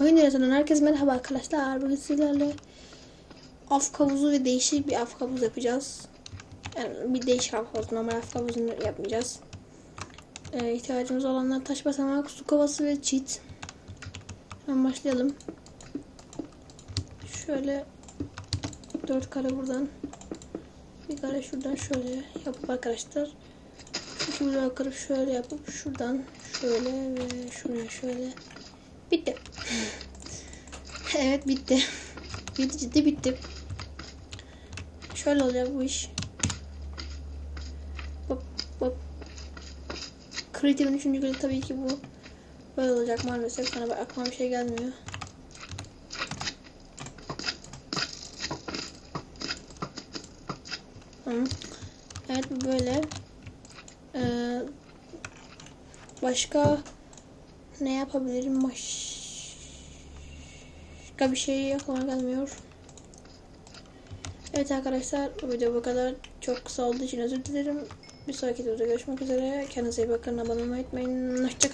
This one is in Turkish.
Oyun Dünyası'ndan herkese merhaba arkadaşlar. Bugün sizlerle af kavuzu ve değişik bir af kavuz yapacağız. Yani bir değişik af kavuzu, normal af kavuzunu yapmayacağız. Ee, ihtiyacımız olanlar taş basamak, su kovası ve çit. Hemen başlayalım. Şöyle dört kare buradan. Bir kare şuradan şöyle yapıp arkadaşlar. İki kırıp şöyle yapıp şuradan şöyle ve şuraya şöyle. Evet bitti. Bitti ciddi bitti. Şöyle olacak bu iş. Hop hop. Creative'in üçüncü günü tabii ki bu. Böyle olacak maalesef. Sana bak aklıma bir şey gelmiyor. Evet böyle. Ee, başka ne yapabilirim? Başka bir şey aklıma gelmiyor. Evet arkadaşlar bu video bu kadar. Çok kısa olduğu için özür dilerim. Bir sonraki videoda görüşmek üzere. Kendinize iyi bakın. Abone olmayı unutmayın. Hoşçakalın.